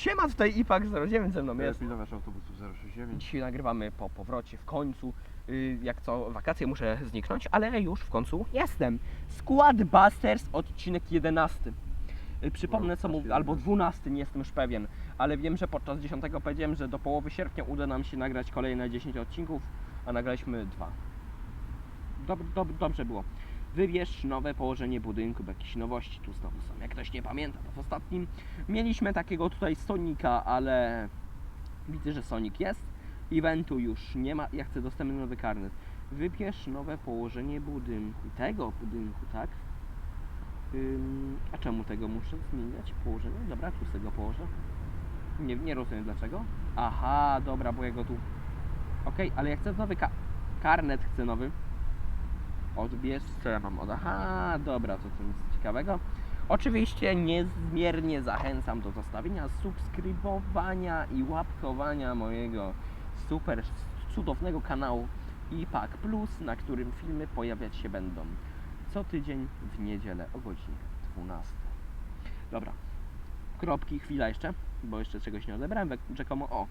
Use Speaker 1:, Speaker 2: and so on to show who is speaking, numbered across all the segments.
Speaker 1: Siema, tutaj IPAK 09 ze mną jest.
Speaker 2: Pilnować autobusu 069.
Speaker 1: Dzisiaj nagrywamy po powrocie w końcu. Y, Jak co, wakacje muszę zniknąć, ale już w końcu jestem. Squad Busters, odcinek 11. Y, Przypomnę co
Speaker 2: aż
Speaker 1: mówię,
Speaker 2: 11.
Speaker 1: albo 12, nie jestem już pewien, ale wiem, że podczas 10 powiedziałem, że do połowy sierpnia uda nam się nagrać kolejne 10 odcinków, a nagraliśmy dwa. Dob, dob, dobrze było. Wybierz nowe położenie budynku, bo jakieś nowości tu znowu są. Jak ktoś nie pamięta, to w ostatnim mieliśmy takiego tutaj Sonika, ale widzę, że Sonic jest. Eventu już nie ma. Ja chcę dostępny nowy karnet. Wybierz nowe położenie budynku. Tego budynku, tak? A czemu tego muszę zmieniać? Położenie? Dobra, tu z tego położę. Nie, nie rozumiem dlaczego. Aha, dobra, bo ja go tu... Okej, ale ja chcę nowy ka karnet, chcę nowy. Odbierz, co ja mam od... Aha, dobra, to co nic ciekawego. Oczywiście niezmiernie zachęcam do zostawienia subskrybowania i łapkowania mojego super cudownego kanału IPAK Plus, na którym filmy pojawiać się będą co tydzień w niedzielę o godzinie 12. Dobra, kropki, chwila jeszcze, bo jeszcze czegoś nie odebrałem, rzekomo o.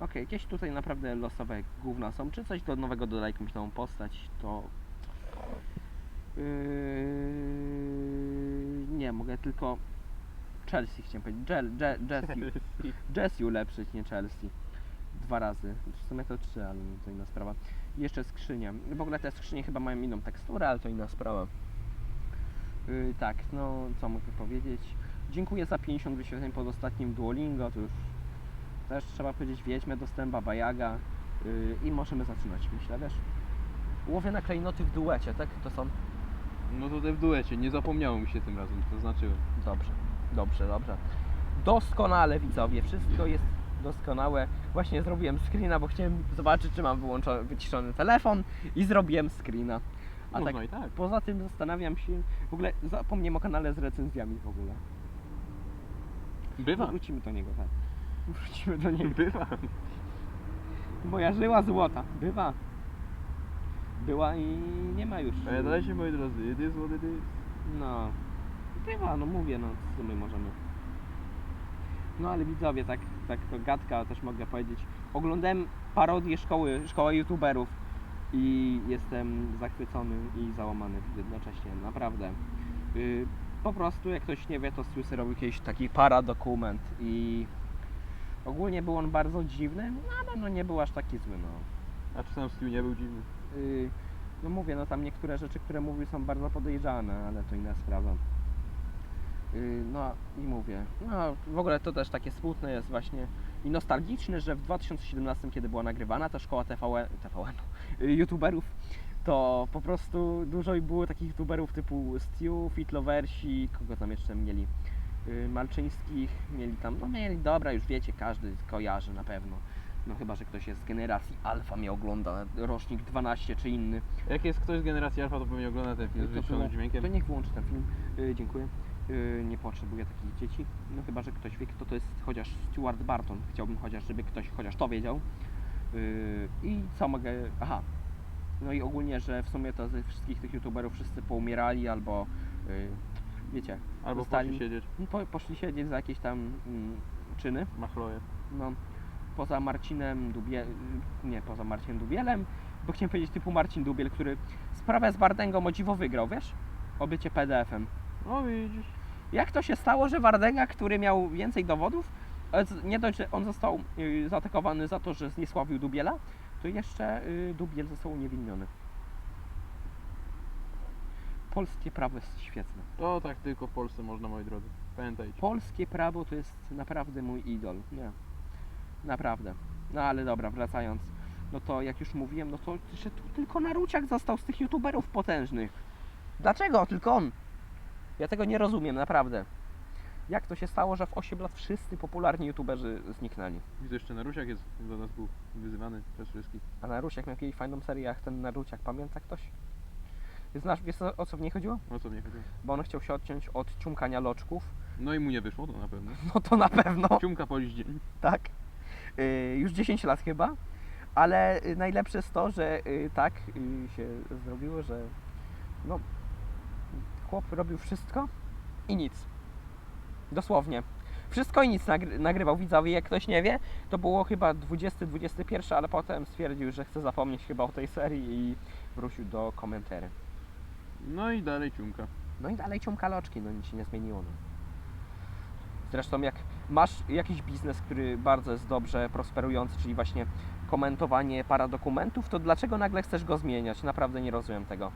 Speaker 1: Ok, jakieś tutaj naprawdę losowe gówna są, czy coś do nowego dodaj jakąś nową postać, to Yy, nie, mogę tylko Chelsea chciałem powiedzieć. Jel, Je, Jesse, Jesse ulepszyć, nie Chelsea. Dwa razy. W sumie to trzy, ale to inna sprawa. Jeszcze skrzynia. W ogóle te skrzynie chyba mają inną teksturę, ale to inna sprawa. Yy, tak, no co mogę powiedzieć. Dziękuję za 50 wyświetleń pod ostatnim Duolingo. To już też trzeba powiedzieć Wiedźmę dostęp, Baba Jaga. Yy, I możemy zaczynać, myślę, wiesz. Łowię na klejnoty w duecie, tak? To są
Speaker 2: No to te w duecie, nie zapomniało mi się tym razem, to znaczyłem.
Speaker 1: Dobrze, dobrze, dobrze. Doskonale widzowie, wszystko jest doskonałe. Właśnie zrobiłem screena, bo chciałem zobaczyć, czy mam wyłączony, wyciszony telefon i zrobiłem screena. A
Speaker 2: Można
Speaker 1: tak
Speaker 2: i tak.
Speaker 1: poza tym zastanawiam się, w ogóle zapomniałem o kanale z recenzjami w ogóle.
Speaker 2: Bywa.
Speaker 1: Wrócimy do niego, tak. Wrócimy do niego.
Speaker 2: Bywa.
Speaker 1: Moja żyła złota, bywa. Była i nie ma już.
Speaker 2: Pamiętajcie moi drodzy, it is what it is.
Speaker 1: No, bywa, no mówię, no co my możemy. No ale widzowie, tak, tak to gadka też mogę powiedzieć. Oglądałem parodię szkoły, szkoły youtuberów i jestem zachwycony i załamany jednocześnie, naprawdę. Yy, po prostu jak ktoś nie wie, to Słysy robił kiedyś taki paradokument i ogólnie był on bardzo dziwny, no ale no nie był aż taki zły, no.
Speaker 2: A czy sam Stu nie był dziwny?
Speaker 1: Yy, no mówię, no tam niektóre rzeczy, które mówił są bardzo podejrzane, ale to inna sprawa. Yy, no i mówię, no w ogóle to też takie smutne jest właśnie i nostalgiczne, że w 2017, kiedy była nagrywana ta szkoła TVN, TVN yy, youtuberów, to po prostu dużo było takich youtuberów typu Stu, Fitloversi, kogo tam jeszcze mieli, Malczyńskich, mieli tam, no mieli, dobra, już wiecie, każdy kojarzy na pewno. No chyba, że ktoś jest z generacji alfa mnie ogląda, rocznik 12 czy inny.
Speaker 2: Jak jest ktoś z generacji alfa, to pewnie ogląda ten film z
Speaker 1: To,
Speaker 2: wyciszonym dźwiękiem.
Speaker 1: to niech wyłączy ten film. Yy, dziękuję. Yy, nie potrzebuję takich dzieci. No chyba, że ktoś wie, kto to jest chociaż Stuart Barton. Chciałbym chociaż, żeby ktoś chociaż to wiedział. Yy, I co mogę... Aha. No i ogólnie, że w sumie to ze wszystkich tych youtuberów wszyscy poumierali albo... Yy, wiecie,
Speaker 2: Albo
Speaker 1: zostali-
Speaker 2: poszli siedzieć,
Speaker 1: po, poszli siedzieć za jakieś tam mm, czyny.
Speaker 2: machloje.
Speaker 1: No, poza Marcinem Dubie... Nie, poza Marcinem Dubielem, bo chciałem powiedzieć typu Marcin Dubiel, który sprawę z Wardęgą o dziwo wygrał, wiesz? O bycie PDF-em.
Speaker 2: No widzisz.
Speaker 1: Jak to się stało, że Wardęga, który miał więcej dowodów, e, nie dość, że on został y, zaatakowany za to, że zniesławił Dubiela, to jeszcze y, Dubiel został uniewinniony. Polskie prawo jest świetne.
Speaker 2: To tak tylko w Polsce można moi drodzy. Pamiętajcie.
Speaker 1: Polskie prawo to jest naprawdę mój idol. Nie. Naprawdę. No ale dobra, wracając. No to jak już mówiłem, no to że tu tylko Naruciak został z tych youtuberów potężnych. Dlaczego? Tylko on. Ja tego nie rozumiem, naprawdę. Jak to się stało, że w 8 lat wszyscy popularni youtuberzy zniknęli?
Speaker 2: Widzę jeszcze Narusiak jest do nas był wyzywany przez wszystkich.
Speaker 1: A Naruciak miał kiedyś fajną serię, jak ten Naruciak, pamięta ktoś? Znasz, wiesz o co w niej chodziło?
Speaker 2: O co mnie chodziło?
Speaker 1: Bo on chciał się odciąć od ciumkania loczków.
Speaker 2: No i mu nie wyszło, to na pewno.
Speaker 1: No to na pewno.
Speaker 2: Ciumka polić dzień.
Speaker 1: tak. Y, już 10 lat chyba, ale y, najlepsze jest to, że y, tak się zrobiło, że no, chłop robił wszystko i nic. Dosłownie. Wszystko i nic nagry- nagrywał widzowie, jak ktoś nie wie, to było chyba 20-21, ale potem stwierdził, że chce zapomnieć chyba o tej serii i wrócił do komentarzy.
Speaker 2: No i dalej ciumka.
Speaker 1: No i dalej ciąka loczki, no nic się nie zmieniło. No. Zresztą jak masz jakiś biznes, który bardzo jest dobrze prosperujący, czyli właśnie komentowanie paradokumentów, to dlaczego nagle chcesz go zmieniać? Naprawdę nie rozumiem tego.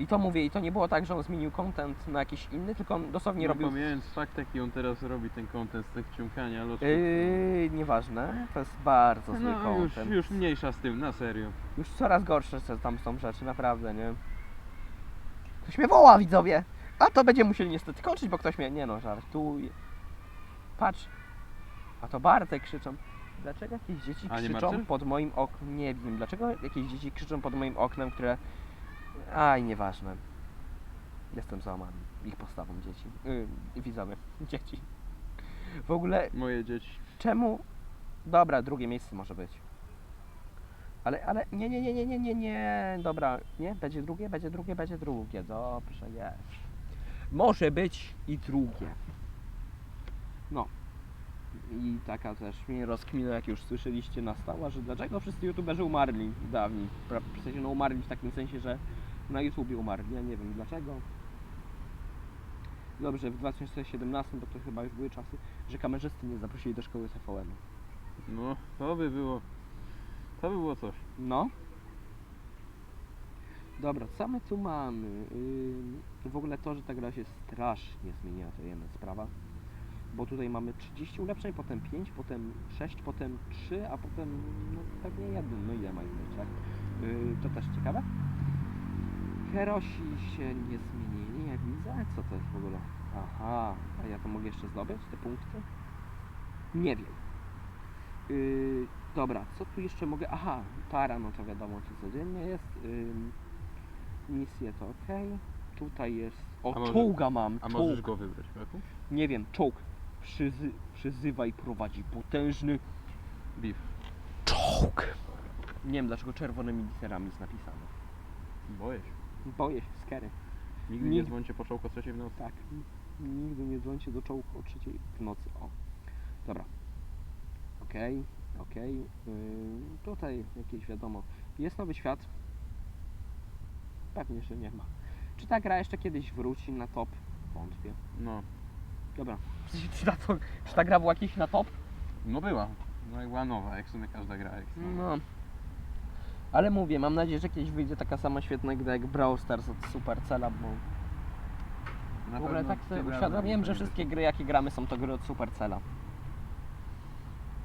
Speaker 1: I to mówię, i to nie było tak, że on zmienił content na jakiś inny, tylko on dosłownie
Speaker 2: Nie
Speaker 1: robił...
Speaker 2: pomijając fakt, jaki on teraz robi ten content z tych ciumkania loczków.
Speaker 1: Yy, nieważne, to jest bardzo zły
Speaker 2: no już,
Speaker 1: content.
Speaker 2: już mniejsza z tym, na serio.
Speaker 1: Już coraz gorsze tam są rzeczy, naprawdę, nie? Ktoś mnie woła, widzowie! A to będziemy musieli niestety kończyć, bo ktoś mnie... Nie no, żartuje. Patrz. A to Bartek krzyczą. Dlaczego jakieś dzieci
Speaker 2: A nie
Speaker 1: krzyczą
Speaker 2: Marcel?
Speaker 1: pod moim oknem? Nie wiem. Dlaczego jakieś dzieci krzyczą pod moim oknem, które... Aj, nieważne. Jestem załamany ich postawą dzieci. Yy, widzowie. Dzieci. W ogóle
Speaker 2: Moje dzieci.
Speaker 1: Czemu? Dobra, drugie miejsce może być. Ale, ale, nie, nie, nie, nie, nie, nie, nie, dobra, nie, będzie drugie, będzie drugie, będzie drugie, dobrze, jest. Może być i drugie. No. I taka też mnie rozkmina, jak już słyszeliście, nastała, że dlaczego wszyscy youtuberzy umarli dawniej. W sensie, no umarli w takim sensie, że na YouTubie umarli, ja nie wiem dlaczego. Dobrze, w 2017, bo to chyba już były czasy, że kamerzysty nie zaprosili do szkoły TVN.
Speaker 2: No, to by było. To by było coś.
Speaker 1: No. Dobra, co my tu mamy? Ym, w ogóle to, że ta gra się strasznie zmieniła, to jedna sprawa. Bo tutaj mamy 30 ulepszeń, potem 5, potem 6, potem 3, a potem no, pewnie jeden. No ile ma być, tak? Yy, to też ciekawe. Herosi się nie zmienili, jak widzę. Co to jest w ogóle? Aha, a ja to mogę jeszcze zdobyć, te punkty? Nie wiem. Yy, dobra, co tu jeszcze mogę? Aha, para, no to wiadomo, czy codziennie jest. Ym, misje to ok. Tutaj jest. O,
Speaker 2: A może-
Speaker 1: czołga mam.
Speaker 2: A
Speaker 1: czołg.
Speaker 2: możesz go wybrać, Paku?
Speaker 1: Nie wiem, czołg. Przyzy przyzywa i prowadzi potężny
Speaker 2: Beef.
Speaker 1: czołg. Nie wiem dlaczego czerwonymi literami jest napisane.
Speaker 2: Boję się.
Speaker 1: Boję się, skery.
Speaker 2: Nigdy nie
Speaker 1: Nigdy-
Speaker 2: dzwońcie po czołku o trzeciej w nocy.
Speaker 1: Tak. Nigdy nie dzwońcie do czołgu o trzeciej w nocy. O. Dobra. Okej, okej. Yy, tutaj jakieś wiadomo. Jest nowy świat. Pewnie, że nie ma. Czy ta gra jeszcze kiedyś wróci na top? Wątpię.
Speaker 2: No.
Speaker 1: Dobra. Czy ta, to, czy ta gra była kiedyś na top?
Speaker 2: No była. No jak była nowa, jak w sumie każda gra. Jak.
Speaker 1: No. Ale mówię, mam nadzieję, że kiedyś wyjdzie taka sama świetna gra jak Brawl Stars od Supercella, bo
Speaker 2: Na
Speaker 1: w ogóle
Speaker 2: pewno
Speaker 1: tak sobie
Speaker 2: razem
Speaker 1: uświadomiłem, że wszystkie gry jakie gramy są to gry od Supercella.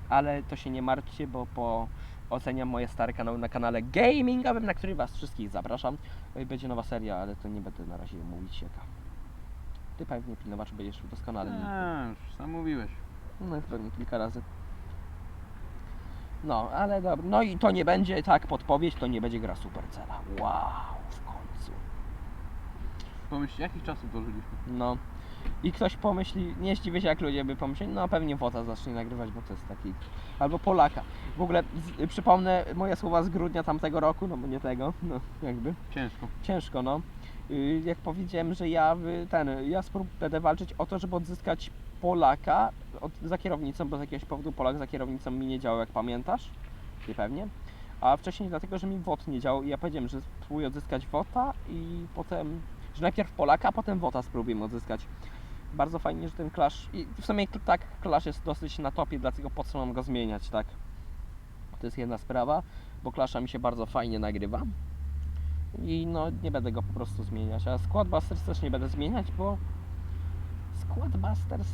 Speaker 1: Ale to się nie martwcie, bo po oceniam moje stare kanały na kanale gamingowym, na który was wszystkich zapraszam. Oj, Będzie nowa seria, ale to nie będę na razie mówić jaka. Ty pewnie pilnowacz będziesz doskonale.
Speaker 2: A, już sam mówiłeś.
Speaker 1: No pewnie kilka razy. No, ale dobra. No i to nie będzie, tak, podpowiedź, to nie będzie gra Supercella. Wow, w końcu.
Speaker 2: Pomyśl, jakich czasów dożyliśmy?
Speaker 1: No. I ktoś pomyśli, nie zdziwię się jak ludzie by pomyśleli, no pewnie Wota zacznie nagrywać, bo to jest taki... Albo Polaka. W ogóle z, przypomnę moje słowa z grudnia tamtego roku, no bo nie tego, no jakby.
Speaker 2: Ciężko.
Speaker 1: Ciężko, no. Y, Jak powiedziałem, że ja ten, ja sprób będę walczyć o to, żeby odzyskać Polaka od, za kierownicą, bo z jakiegoś powodu Polak za kierownicą mi nie działał, jak pamiętasz. Nie pewnie. A wcześniej dlatego, że mi WOT nie działał i ja powiedziałem, że spróbuję odzyskać WOTA i potem, że najpierw Polaka, a potem WOTA spróbujemy odzyskać. Bardzo fajnie, że ten Clash, i w sumie tak, Clash jest dosyć na topie, dlatego po co mam go zmieniać, tak? To jest jedna sprawa, bo Clasha mi się bardzo fajnie nagrywa. I no nie będę go po prostu zmieniać. A Squad Busters też nie będę zmieniać, bo Squad Busters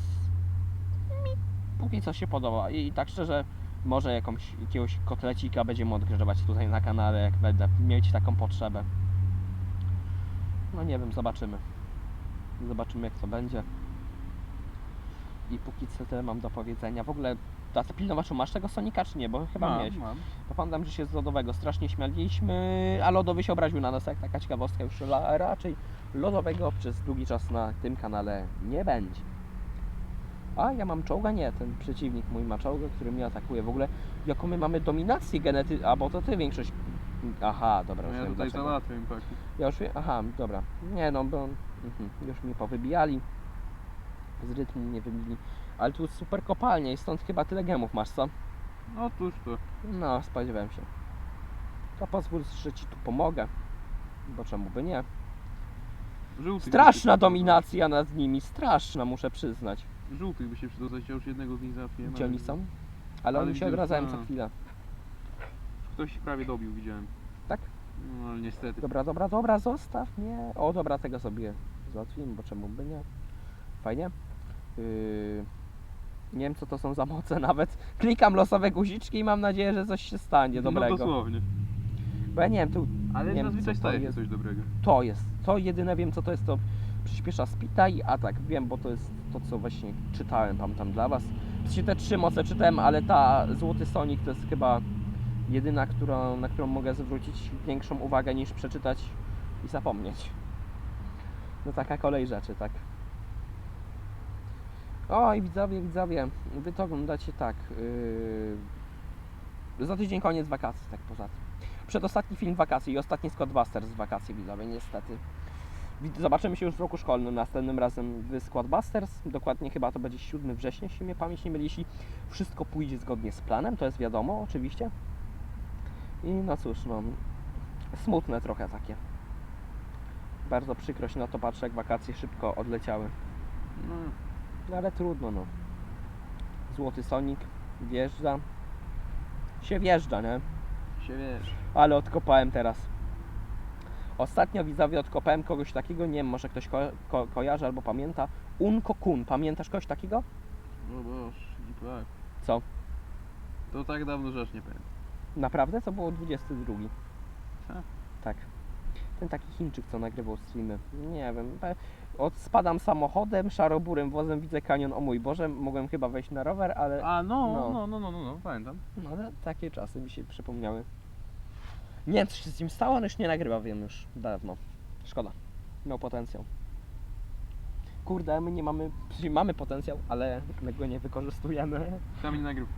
Speaker 1: mi póki co się podoba. I tak szczerze, może jakąś, jakiegoś kotlecika będziemy odgrzewać tutaj na kanale, jak będę mieć taką potrzebę. No nie wiem, zobaczymy. Zobaczymy jak to będzie. I póki co tyle mam do powiedzenia. W ogóle, a ty pilnowaczu masz tego Sonika czy nie? Bo chyba miałeś.
Speaker 2: mam.
Speaker 1: To pamiętam, że się z lodowego strasznie śmialiśmy, a lodowy się obraził na nas, jak taka ciekawostka już la, raczej lodowego przez długi czas na tym kanale nie będzie. A ja mam czołga? Nie, ten przeciwnik mój ma czołga, który mnie atakuje. W ogóle jaką my mamy dominację genety... A, bo to ty większość... Aha, dobra, już
Speaker 2: ja
Speaker 1: wiem
Speaker 2: tutaj
Speaker 1: dlaczego.
Speaker 2: załatwiam Paku.
Speaker 1: Ja już wiem, aha, dobra. Nie no, bo mhm, już mi powybijali. Z rytmu mnie wybili. Ale tu super kopalnia i stąd chyba tyle gemów masz, co?
Speaker 2: No tuż to.
Speaker 1: No, spodziewałem się. To pozwól, że ci tu pomogę. Bo czemu by nie?
Speaker 2: Żółtych
Speaker 1: Straszna
Speaker 2: by się przydał.
Speaker 1: dominacja nad nimi, straszna, muszę przyznać.
Speaker 2: Żółtych by się przydał, ja już jednego z nich załatwiłem.
Speaker 1: Gdzie
Speaker 2: ale-
Speaker 1: oni są? Ale,
Speaker 2: Ale
Speaker 1: oni się
Speaker 2: widzę,
Speaker 1: odradzają co chwilę.
Speaker 2: Ktoś się prawie dobił, widziałem.
Speaker 1: Tak?
Speaker 2: No ale niestety.
Speaker 1: Dobra, dobra, dobra, zostaw mnie. O, dobra, tego sobie załatwimy, bo czemu by nie? Fajnie. Yy... Nie wiem, co to są za moce nawet. Klikam losowe guziczki i mam nadzieję, że coś się stanie dobrego.
Speaker 2: No dosłownie.
Speaker 1: Bo ja nie wiem, tu
Speaker 2: Ale
Speaker 1: Nie wiem,
Speaker 2: zazwyczaj
Speaker 1: co to
Speaker 2: staje się
Speaker 1: jest.
Speaker 2: coś dobrego.
Speaker 1: to jest. To jedyne wiem, co to jest, to przyspiesza spita i atak. Wiem, bo to jest to, co właśnie czytałem tam, tam dla Was. W sensie te trzy moce czytałem, ale ta Złoty Sonic to jest chyba jedyna, którą, na którą mogę zwrócić większą uwagę niż przeczytać i zapomnieć. No taka kolej rzeczy, tak. Oj, widzowie, widzowie, wy to oglądacie tak. Yy... Za tydzień koniec wakacji, tak poza tym. Przedostatni film wakacji i ostatni Scott Busters z wakacji widzowie, niestety. Zobaczymy się już w roku szkolnym, następnym razem w Squad Busters. Dokładnie chyba to będzie 7 września, jeśli mnie pamięć nie myli. Jeśli wszystko pójdzie zgodnie z planem, to jest wiadomo, oczywiście. I no cóż, no, smutne trochę takie. Bardzo przykro się na to patrzę, jak wakacje szybko odleciały.
Speaker 2: No,
Speaker 1: No ale trudno, no. Złoty Sonic wjeżdża. Się wjeżdża, nie?
Speaker 2: się wiesz.
Speaker 1: ale odkopałem teraz. Ostatnio widzowie odkopałem kogoś takiego, nie wiem, może ktoś ko- ko- kojarzy albo pamięta. Unko Kun, pamiętasz kogoś takiego?
Speaker 2: No boż, i tak.
Speaker 1: Co?
Speaker 2: To tak dawno rzecz nie pamiętam.
Speaker 1: Naprawdę? To było 22.
Speaker 2: Tak?
Speaker 1: Tak. Ten taki Chińczyk, co nagrywał streamy. Nie wiem. Pe- Od, spadam samochodem, szaroburym wozem, widzę kanion. O mój Boże, mogłem chyba wejść na rower, ale
Speaker 2: A no,
Speaker 1: No.
Speaker 2: no, no, no, no, no, pamiętam.
Speaker 1: No ale takie czasy mi się przypomniały. Nie wiem, co się z nim stało, on już nie nagrywa, wiem już dawno. Szkoda. Miał potencjał. Kurde, my nie mamy, czyli mamy potencjał, ale my go nie wykorzystujemy.
Speaker 2: Kamień nagryw.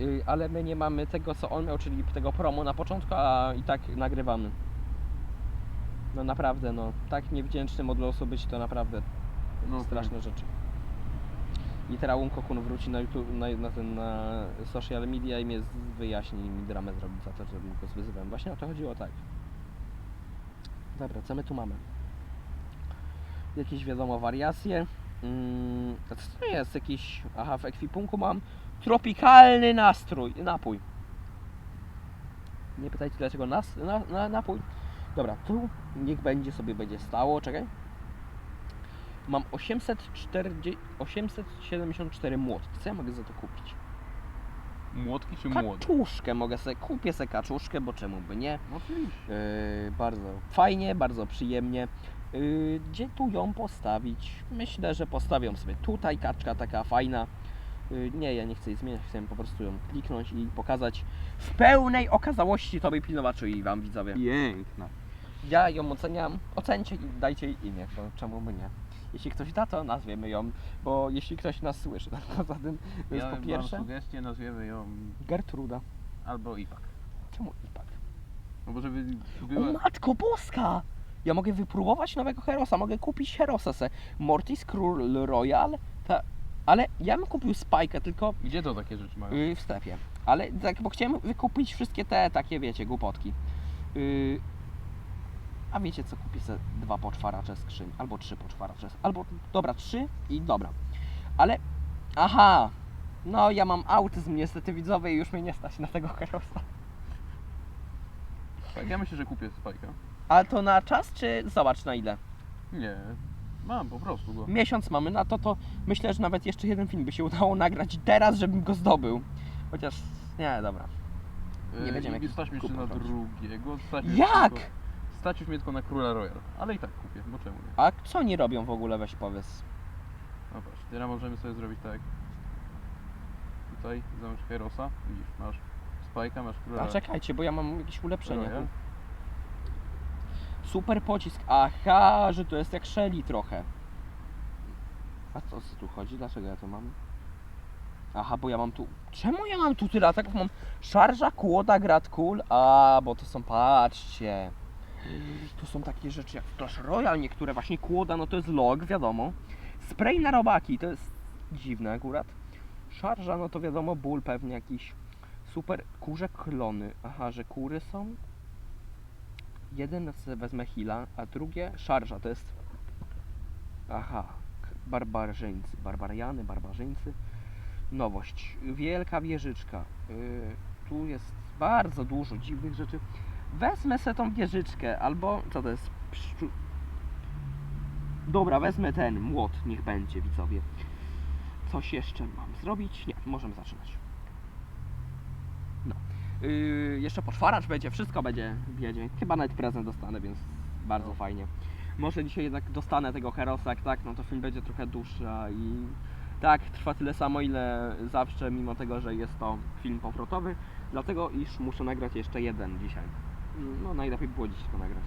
Speaker 1: Yy, ale my nie mamy tego, co on miał, czyli tego promu na początku, a i tak nagrywamy. No naprawdę, no. Tak niewdzięcznym od losu być to naprawdę
Speaker 2: No,
Speaker 1: straszne rzeczy. I teraz Unko Kun wróci na YouTube, na, na ten, na social media i mnie z- wyjaśni i mi dramę zrobi za to, że go zwyzywałem. Właśnie o to chodziło, tak. Dobra, co my tu mamy? Jakieś wiadomo wariacje. Mm, a co to jest? Jakiś, aha, w ekwipunku mam tropikalny nastrój, napój. Nie pytajcie dlaczego nas, na, na, napój. Dobra, tu niech będzie sobie będzie stało, czekaj. Mam 840, 874 młotki. Co ja mogę za to kupić?
Speaker 2: Młotki czy młody?
Speaker 1: Kaczuszkę mogę sobie, kupię sobie kaczuszkę, bo czemu by nie?
Speaker 2: No oczywiście.
Speaker 1: Yy, bardzo fajnie, bardzo przyjemnie. Yy, gdzie tu ją postawić? Myślę, że postawiam sobie tutaj, kaczka taka fajna. Yy, nie, ja nie chcę jej zmieniać, chcę po prostu ją kliknąć i pokazać w pełnej okazałości tobie pilnowaczu i wam widzowie.
Speaker 2: Piękna.
Speaker 1: Ja ją oceniam, ocencie i dajcie jej imię, bo czemu by nie. Jeśli ktoś da, to nazwiemy ją, bo jeśli ktoś nas słyszy, tak poza tym, to jest
Speaker 2: Ja
Speaker 1: po
Speaker 2: mam
Speaker 1: pierwsze
Speaker 2: sugestię, nazwiemy ją
Speaker 1: Gertruda.
Speaker 2: albo Ipak.
Speaker 1: Czemu Ipak?
Speaker 2: No bo żeby
Speaker 1: O
Speaker 2: była...
Speaker 1: matko boska! Ja mogę wypróbować nowego Herosa, mogę kupić Herosa se. Mortis Król Royal, ta... ale ja bym kupił Spike'a tylko
Speaker 2: Gdzie to takie rzeczy mają?
Speaker 1: yy, w sklepie. Ale tak, bo chciałem wykupić wszystkie te takie, wiecie, głupotki. Yy, a wiecie co, kupię sobie dwa poczwaracze skrzyń, albo trzy poczwaracze, albo, dobra, trzy i dobra. Ale, aha, no ja mam autyzm niestety widzowie i już mnie nie stać na tego Herosa.
Speaker 2: Tak, ja myślę, że kupię Spajka.
Speaker 1: A to na czas, czy zobacz na ile?
Speaker 2: Nie, mam po prostu go.
Speaker 1: Miesiąc mamy na to, to myślę, że nawet jeszcze jeden film by się udało nagrać teraz, żebym go zdobył. Chociaż, nie, dobra. nie
Speaker 2: E,
Speaker 1: będziemy
Speaker 2: i
Speaker 1: jakichś
Speaker 2: Stać jeszcze na drugiego. Stać mnie
Speaker 1: Jak?
Speaker 2: Tylko, stać już mnie tylko na Króla Royal. Ale i tak kupię, bo czemu nie?
Speaker 1: A co oni robią w ogóle, weź powiedz.
Speaker 2: No patrz, teraz możemy sobie zrobić tak. Tutaj załóż Herosa, widzisz, masz Spajka, masz Króla
Speaker 1: A czekajcie, bo ja mam jakieś ulepszenie.
Speaker 2: Royal.
Speaker 1: Super pocisk. Aha, że to jest jak Shelly trochę. A co co tu chodzi? Dlaczego ja to mam? Aha, bo ja mam tu... Czemu ja mam tu tyle ataków? Mam szarża, kłoda, grad kul. A, bo to są, patrzcie. Tu są takie rzeczy jak Clash Royale, niektóre właśnie kłoda, no to jest log, wiadomo. Spray na robaki, to jest dziwne akurat. Szarża, no to wiadomo, ból pewnie jakiś. Super. Kurze klony. Aha, że kury są. Jeden wezmę Hila, a drugie szarża, to jest... Aha, barbarzyńcy, barbariany, barbarzyńcy. Nowość. Wielka wieżyczka. Yy, tu jest bardzo dużo dziwnych rzeczy. Wezmę se tą wieżyczkę, albo co to jest? Pszczu... Dobra, wezmę ten młot, niech będzie, widzowie. Coś jeszcze mam zrobić? Nie, możemy zaczynać. No. Yy, jeszcze poczwaracz będzie, wszystko będzie wiedzie. Chyba nawet prezent dostanę, więc bardzo
Speaker 2: No.
Speaker 1: fajnie. Może dzisiaj jednak dostanę tego Herosa, jak tak, no to film będzie trochę dłuższy i tak, trwa tyle samo, ile zawsze, mimo tego, że jest to film powrotowy, dlatego iż muszę nagrać jeszcze jeden dzisiaj. No najlepiej było dziś to nagrać.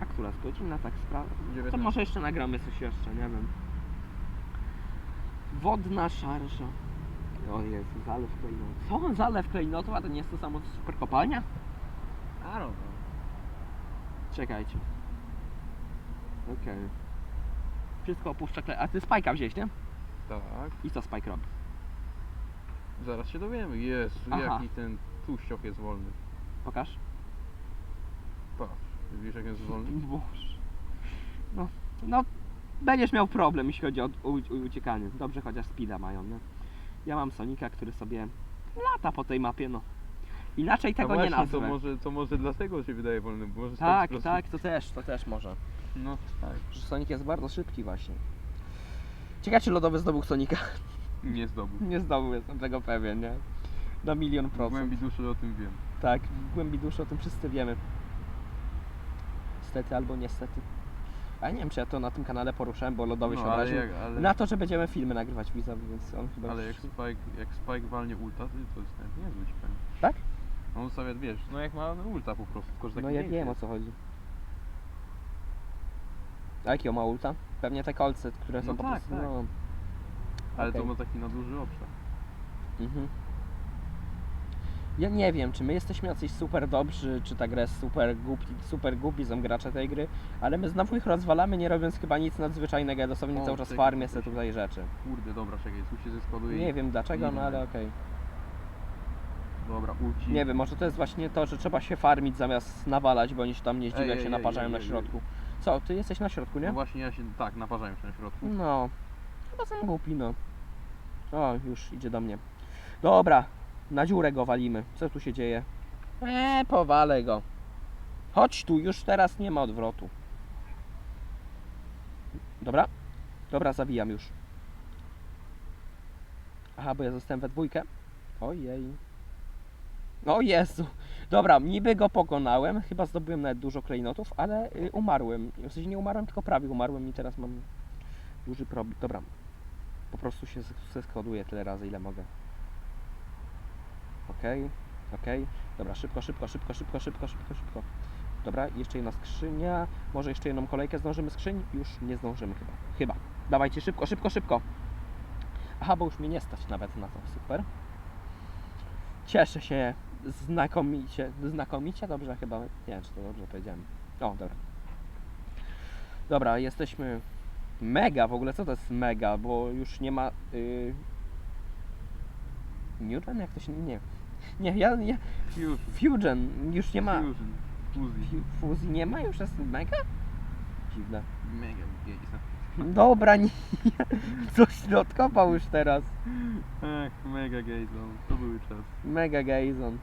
Speaker 1: A która jest godzina, tak sprawdzę. To
Speaker 2: 19.
Speaker 1: może jeszcze nagramy coś jeszcze, nie wiem. Wodna szarża. O Jezu, zalew klejnotu. Co? Zalew klejnotu? A to nie jest to samo co super kopalnia?
Speaker 2: Don't know.
Speaker 1: Czekajcie. Okej. Wszystko opuszcza klej... A ty Spike'a wziąłeś, nie?
Speaker 2: Tak.
Speaker 1: I co Spike robi?
Speaker 2: Zaraz się dowiemy. Jezu,
Speaker 1: Aha.
Speaker 2: jaki ten tuściok jest wolny.
Speaker 1: Pokaż.
Speaker 2: Patrz, widzisz jak jest wolny?
Speaker 1: Boże. No, no, będziesz miał problem, jeśli chodzi o u, u, uciekanie. Dobrze, chociaż speeda mają, nie? Ja mam Sonika, który sobie lata po tej mapie, no. Inaczej tego nie
Speaker 2: właśnie,
Speaker 1: nazwę.
Speaker 2: To może, to może dlatego się wydaje wolny, bo może
Speaker 1: Tak,
Speaker 2: po prostu-
Speaker 1: tak, to też, to też może.
Speaker 2: No tak.
Speaker 1: Że Sonic jest bardzo szybki właśnie. Ciekawe, czy lodowy zdobył Sonika.
Speaker 2: Nie zdobył.
Speaker 1: nie zdobył, jestem tego pewien, nie? Na milion
Speaker 2: W
Speaker 1: procent.
Speaker 2: głębi duszy o tym wiem.
Speaker 1: Tak, w głębi duszy o tym wszyscy wiemy. Niestety albo niestety. A nie wiem, czy ja to na tym kanale poruszałem, bo lodowy się
Speaker 2: No, ale
Speaker 1: obraził.
Speaker 2: jak, ale,
Speaker 1: Na to, że będziemy filmy nagrywać widzowie, więc on chyba
Speaker 2: ale
Speaker 1: już...
Speaker 2: jak Spike, jak Spike walnie ulta, to to jest nawet niezły ci powiem.
Speaker 1: Tak?
Speaker 2: On sobie, wiesz, no jak ma ulta po prostu, tylko że taki
Speaker 1: No ja wiem o co chodzi. A jaki on ma ulta? Pewnie te kolce, które są
Speaker 2: No
Speaker 1: po
Speaker 2: tak,
Speaker 1: prostu...
Speaker 2: tak.
Speaker 1: No.
Speaker 2: Ale
Speaker 1: okej.
Speaker 2: to ma taki na duży obszar.
Speaker 1: Mhm. Ja nie wiem, czy my jesteśmy jacyś super dobrzy, czy ta gra jest super głupi, super głupi są gracze tej gry, ale my znowu ich rozwalamy, nie robiąc chyba nic nadzwyczajnego, ja dosłownie
Speaker 2: O,
Speaker 1: cały czas
Speaker 2: czekaj,
Speaker 1: farmię tutaj rzeczy.
Speaker 2: Kurde, dobra, czekaj, tu się zeskładuje.
Speaker 1: Nie wiem dlaczego, no ale okej.
Speaker 2: Dobra, ulci.
Speaker 1: Nie wiem, może to jest właśnie to, że trzeba się farmić zamiast nawalać, bo oni się tam nie zdziwią,
Speaker 2: Ej,
Speaker 1: jak
Speaker 2: ej,
Speaker 1: się
Speaker 2: ej,
Speaker 1: naparzają
Speaker 2: ej,
Speaker 1: na
Speaker 2: ej,
Speaker 1: środku. Co, ty jesteś na środku,
Speaker 2: No
Speaker 1: nie?
Speaker 2: właśnie ja się, tak, naparzałem się na środku.
Speaker 1: No, chyba są głupi, no. O, już idzie do mnie. Dobra, na dziurę go walimy. Co tu się dzieje? Eee, powalę go. Chodź tu, już teraz nie ma odwrotu. Dobra? Dobra, zawijam już. Aha, bo ja zostałem we dwójkę. Ojej. O Jezu. Dobra, niby go pokonałem. Chyba zdobyłem nawet dużo klejnotów, ale y, umarłem. W sensie nie umarłem, tylko prawie umarłem i teraz mam duży problem. Dobra. Po prostu się zeskoduję tyle razy, ile mogę. Okej, okej. Dobra, szybko, szybko, szybko, szybko, szybko, szybko, szybko. Dobra, jeszcze jedna skrzynia. Może jeszcze jedną kolejkę zdążymy skrzyń? Już nie zdążymy chyba. Chyba. Dawajcie szybko, szybko, szybko. Aha, bo już mnie nie stać nawet na to. Super. Cieszę się znakomicie. Znakomicie? Dobrze chyba. Nie wiem, czy to dobrze powiedziałem. O, dobra. Dobra, jesteśmy mega w ogóle. Co to jest mega? Bo już nie ma. Yy... Newton? Jak to się. Nie. Nie, ja. nie.
Speaker 2: Fusion.
Speaker 1: Fusion. Już nie ma.
Speaker 2: Fusion. Fuzji.
Speaker 1: Fu- Fuzji nie ma? Już jest mega? Dziwne.
Speaker 2: Mega gejsa.
Speaker 1: Dobra, nie. Coś odkopał już teraz.
Speaker 2: Ach, mega gejzon. To były czas.
Speaker 1: Mega Gazon.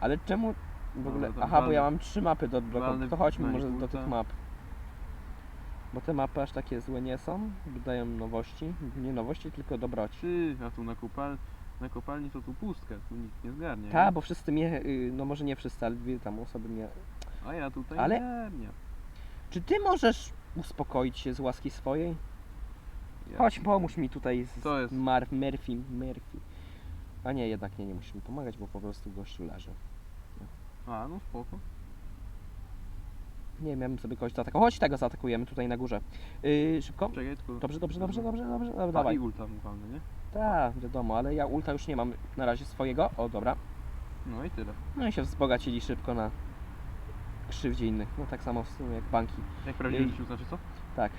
Speaker 1: Ale czemu w ogóle.
Speaker 2: Dobra, to
Speaker 1: Aha, bo ja mam trzy mapy do odblokowania. To chodźmy może do tych map. Bo te mapy aż takie złe nie są. Dodają nowości. Nie nowości, tylko dobroci.
Speaker 2: Ty, a tu na, kopal... na kopalni to tu pustka, tu nikt nie zgarnie.
Speaker 1: Tak, bo wszyscy mnie. y, No może nie wszyscy, ale dwie tam osoby mnie.
Speaker 2: A ja tutaj
Speaker 1: Ale-
Speaker 2: zgarniam.
Speaker 1: Czy ty możesz uspokoić się z łaski swojej?
Speaker 2: Ja-
Speaker 1: Chodź, pomóż mi tutaj z
Speaker 2: To jest-
Speaker 1: Mar Murphy. Murphy. A nie, jednak nie, nie musimy pomagać, bo po prostu gościu leży.
Speaker 2: A, no spoko.
Speaker 1: Nie bym sobie kogoś zaatakował. Chodź tego zaatakujemy tutaj na górze. Yy, szybko.
Speaker 2: Czekaj, tylko...
Speaker 1: Dobrze, dobrze, dobrze, dobrze, dobrze, dobrze,
Speaker 2: A,
Speaker 1: dawaj.
Speaker 2: i ulta mu walny, nie?
Speaker 1: Tak, wiadomo, ale ja ulta już nie mam na razie swojego. O, dobra.
Speaker 2: No i tyle.
Speaker 1: No i się wzbogacili szybko na krzywdzie innych. No tak samo w sumie jak banki.
Speaker 2: Jak prawdziwy życiu, znaczy co?
Speaker 1: Tak.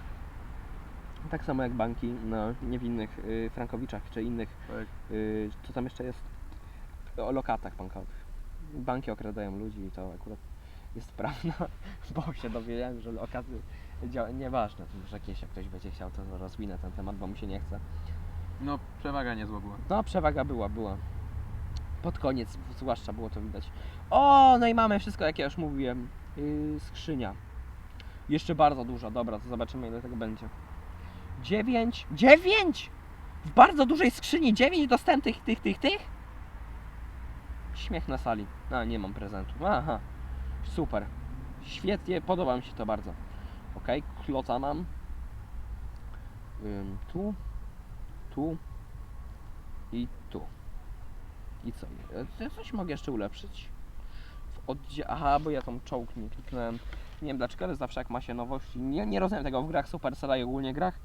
Speaker 1: Tak samo jak banki na niewinnych y, frankowiczach czy innych,
Speaker 2: Tak.
Speaker 1: y, co tam jeszcze jest, o lokatach bankowych. Banki okradają ludzi i to akurat jest prawda, bo się dowiedziałem, że lokaty działa, nieważne, może jakieś, jak ktoś będzie chciał, to rozwinę ten temat, bo mu się nie chce.
Speaker 2: No, przewaga niezła była.
Speaker 1: No, przewaga była, była. Pod koniec zwłaszcza było to widać. O, no i mamy wszystko, jak ja już mówiłem. Yy, skrzynia. Jeszcze bardzo dużo, dobra, to zobaczymy ile tego będzie. Dziewięć, dziewięć! W bardzo dużej skrzyni dziewięć dostępnych tych, tych, tych? Śmiech na sali. A, nie mam prezentu. Aha, super. Świetnie, podoba mi się to bardzo. Ok, kloca mam. Ym, tu, tu i tu. I co? E, to Coś mogę jeszcze ulepszyć? W oddzie... Aha, bo ja tą czołg nie kliknąłem. Nie wiem dlaczego, ale zawsze jak ma się nowości. Nie, nie rozumiem tego w grach Supercella i ogólnie grach.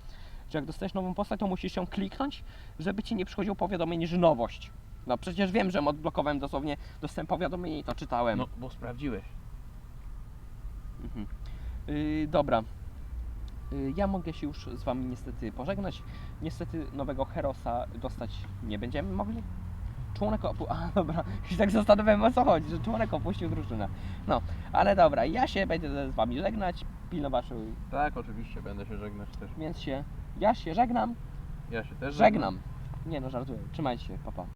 Speaker 1: Że jak dostajesz nową postać, to musisz ją kliknąć, żeby ci nie przychodziło powiadomienie, że nowość. No przecież wiem, że odblokowałem dosłownie, dostałem powiadomienie i to czytałem.
Speaker 2: No, bo sprawdziłeś.
Speaker 1: Mhm. Yy, dobra. Yy, ja mogę się już z Wami niestety pożegnać. Niestety nowego Herosa dostać nie będziemy mogli. Członek opu... A, dobra. Już tak zastanawiałem o co chodzi, że członek opuścił drużynę. No, ale dobra, ja się będę z Wami żegnać, pilnować,
Speaker 2: Tak, oczywiście, będę się żegnać też.
Speaker 1: więc się... Ja się żegnam,
Speaker 2: Ja się też
Speaker 1: żegnam. Nie no, żartuję. Trzymajcie się, papa. Pa.